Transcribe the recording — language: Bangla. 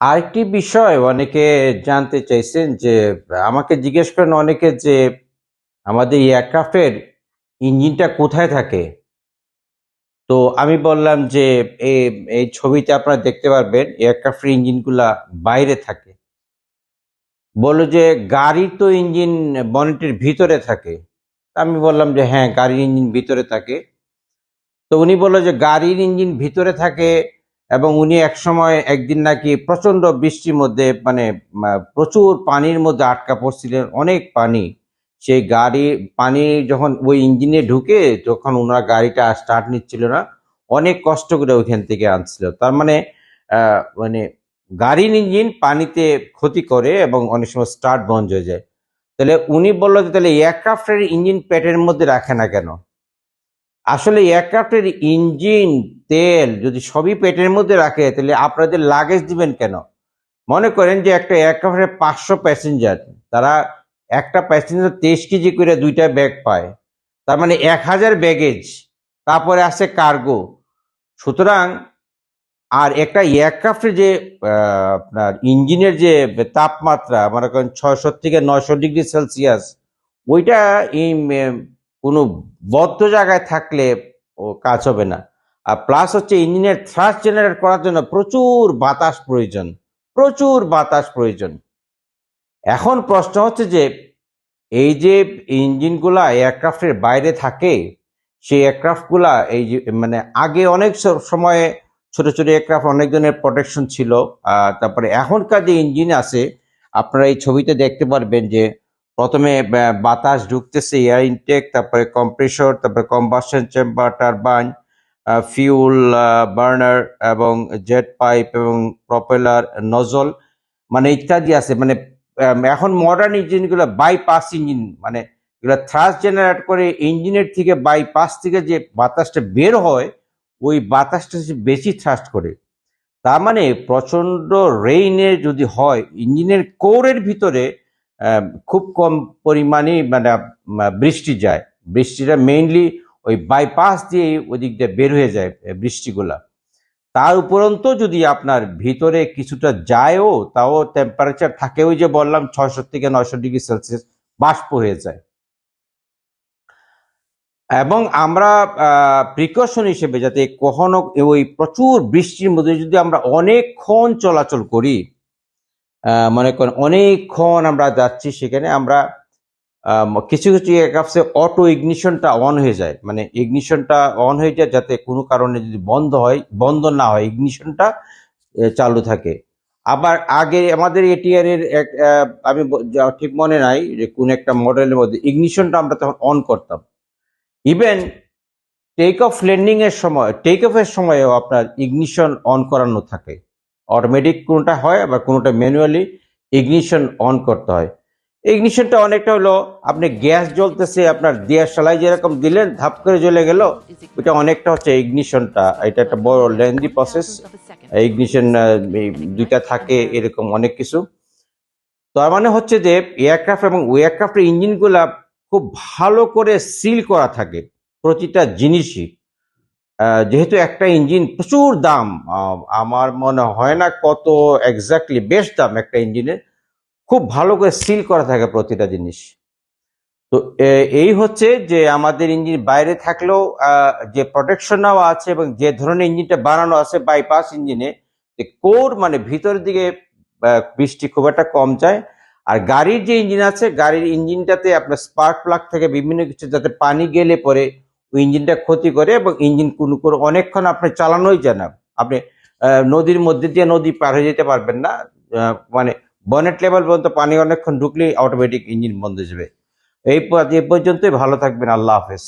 আরেকটি বিষয় অনেকে জানতে চাইছেন যে, আমাকে জিজ্ঞেস করেন অনেকে যে, আমাদের এয়ারক্রাফটের ইঞ্জিনটা কোথায় থাকে? তো আমি বললাম যে এই ছবিতে আপনারা দেখতে পারবেন, এয়ারক্রাফটের ইঞ্জিনগুলা বাইরে থাকে। বলল যে, গাড়ির তো ইঞ্জিন বনেটের ভিতরে থাকে। আমি বললাম যে হ্যাঁ গাড়ির ইঞ্জিন ভিতরে থাকে। তো উনি বলল যে, গাড়ির ইঞ্জিন ভিতরে থাকে এবং উনি এক সময় একদিন নাকি প্রচণ্ড বৃষ্টির মধ্যে মানে প্রচুর পানির মধ্যে আটকা পড়ছিলেন, অনেক পানি। সেই গাড়ি, পানি যখন ওই ইঞ্জিনে ঢুকে যখন ওনারা গাড়িটা স্টার্ট নিচ্ছিল না, অনেক কষ্ট করে ওইখান থেকে আনছিল। তার মানে মানে গাড়ির ইঞ্জিন পানিতে ক্ষতি করে এবং অনেক সময় স্টার্ট বন্ধ হয়ে যায়। তাহলে উনি বলল যে, তাহলে এয়ারক্রাফটের ইঞ্জিন পেটের মধ্যে রাখে না কেন? আসলে এয়ারক্রাফটের ইঞ্জিন, তেল যদি সবই পেটের মধ্যে রাখে, তাহলে আপনাদের লাগেজ দিবেন কেন? মনে করেন যে একটা এয়ারক্রাফটের পাঁচশো প্যাসেঞ্জার তারা একটা প্যাসেঞ্জার তেইশ কেজি করে দুইটা ব্যাগ পায়। তার মানে এক হাজার ব্যাগেজ তারপরে আসে কার্গো সুতরাং, আর একটা এয়ারক্রাফটের যে আপনার ইঞ্জিনের যে তাপমাত্রা, মনে করেন ছয়শো থেকে নয়শো ডিগ্রি সেলসিয়াস, ওইটা এই কোনো বদ্ধ জায়গায় থাকলে ও কাজ হবে না। আর প্লাস হচ্ছে ইঞ্জিনের থ্রাস্ট জেনারেট করার জন্য প্রচুর বাতাস প্রয়োজন, প্রচুর বাতাস প্রয়োজন। এখন প্রশ্ন হচ্ছে যে, এই যে ইঞ্জিনগুলা এয়ারক্রাফটের বাইরে থাকে, সেই এয়ারক্রাফটগুলা এই যে মানে আগে অনেক সময়ে ছোট ছোট এয়ারক্রাফট অনেক ধরনের প্রোটেকশন ছিল তারপরে এখনকার যে ইঞ্জিন আছে, আপনারা এই ছবিতে দেখতে পারবেন যে প্রথমে বাতাস ঢুকতেছে এয়ার ইনটেক তারপরে কম্প্রেসর তারপরে combustion chamber turbine fuel burner এবং জেট পাইপ এবং প্রপেলার নজল মানে ইত্যাদি আছে। মানে এখন মডার্ন ইঞ্জিনগুলো বাইপাস ইঞ্জিন মানে থ্রাস্ট জেনারেট করে ইঞ্জিনের থেকে বাইপাস থেকে যে বাতাসটা বের হয়, ওই বাতাসটা বেশি থ্রাস্ট করে। তার মানে প্রচণ্ড রেইনে যদি হয়, ইঞ্জিনের কোরের ভিতরে খুব কম পরিমাণে মানে বৃষ্টি যায়। বৃষ্টিটা মেইনলি ওই বাইপাস দিয়ে ওদিক দিয়ে বের হয়ে যায় বৃষ্টিগুলা। তার উপরন্ত যদি আপনার ভিতরে কিছুটা যায়ও, তাও টেম্পারেচার থাকে ওই যে বললাম, ছয়শো থেকে নয়শো ডিগ্রি সেলসিয়াস বাষ্প হয়ে যায়। এবং আমরা প্রিকশন হিসেবে যাতে কখনো ওই প্রচুর বৃষ্টির মধ্যে যদি আমরা অনেকক্ষণ চলাচল করি মনে করেন অনেকক্ষণ আমরা যাচ্ছি সেখানে আমরা আম, কিছু কিছু এয়ারক্রাফটসে অটো ইগনিশনটা অন হয়ে যায়। মানে ইগনিশনটা অন হয়ে যায় যাতে কোনো কারণে যদি বন্ধ হয় বন্ধ না হয় ইগনিশনটা চালু থাকে। আবার আগে আমাদের এটিআর এর এক আমি ঠিক মনে নাই যে কোন একটা মডেলের মধ্যে ইগনিশনটা আমরা তখন অন করতাম। ইভেন টেক অফ ল্যান্ডিং এর সময় টেক অফ এর সময়ও আপনার ইগনিশন অন করানো থাকে। অটোমেটিক কোনোটা হয় আবার কোনোটা ম্যানুয়ালি ইগনিশন অন করতে হয়। ইগনিশনটা অনেকটা হলো আপনি গ্যাস জ্বলতেছে, আপনার দেয়ার সালাই যেরকম দিলেন, ধাপ করে জ্বলে গেল, ওইটা অনেকটা হচ্ছে ইগনিশনটা এটা একটা বড় লেন্দি প্রসেস ইগনিশন দুইটা থাকে এরকম অনেক কিছু। তার মানে হচ্ছে যে এয়ারক্রাফট এবং এয়ারক্রাফটের ইঞ্জিনগুলা খুব ভালো করে সিল করা থাকে প্রতিটা জিনিসই। যেহেতু একটা ইঞ্জিন প্রচুর দাম আমার মনে হয় না কত এক্স্যাক্টলি বেশ দাম একটা ইঞ্জিনের, খুব ভালো করে সিল করা থাকে প্রতিটা জিনিস। তো এই হচ্ছে যে আমাদের ইঞ্জিন বাইরে থাকলেও যে প্রোটেকশনও আছে এবং যে ধরনের ইঞ্জিনটা বানানো আছে বাইপাস ইঞ্জিনে কোর মানে ভিতরের দিকে বৃষ্টি খুব একটা কম যায় আর গাড়ির যে ইঞ্জিন আছে, গাড়ির ইঞ্জিনটাতে আপনার স্পার্ক প্লাগ থেকে বিভিন্ন কিছু যাতে পানি গেলে পরে ইঞ্জিনটা ক্ষতি করে এবং ইঞ্জিন কোনো করে অনেকক্ষণ আপনি চালানোই যায় না। আপনি নদীর মধ্যে দিয়ে নদী পার হয়ে যেতে পারবেন না। মানে বনেট লেভেল পর্যন্ত পানি অনেকক্ষণ ঢুকলেই অটোমেটিক ইঞ্জিন বন্ধ হয়ে যাবে। এই পর্যন্তই ভালো থাকবেন। আল্লাহ হাফেজ।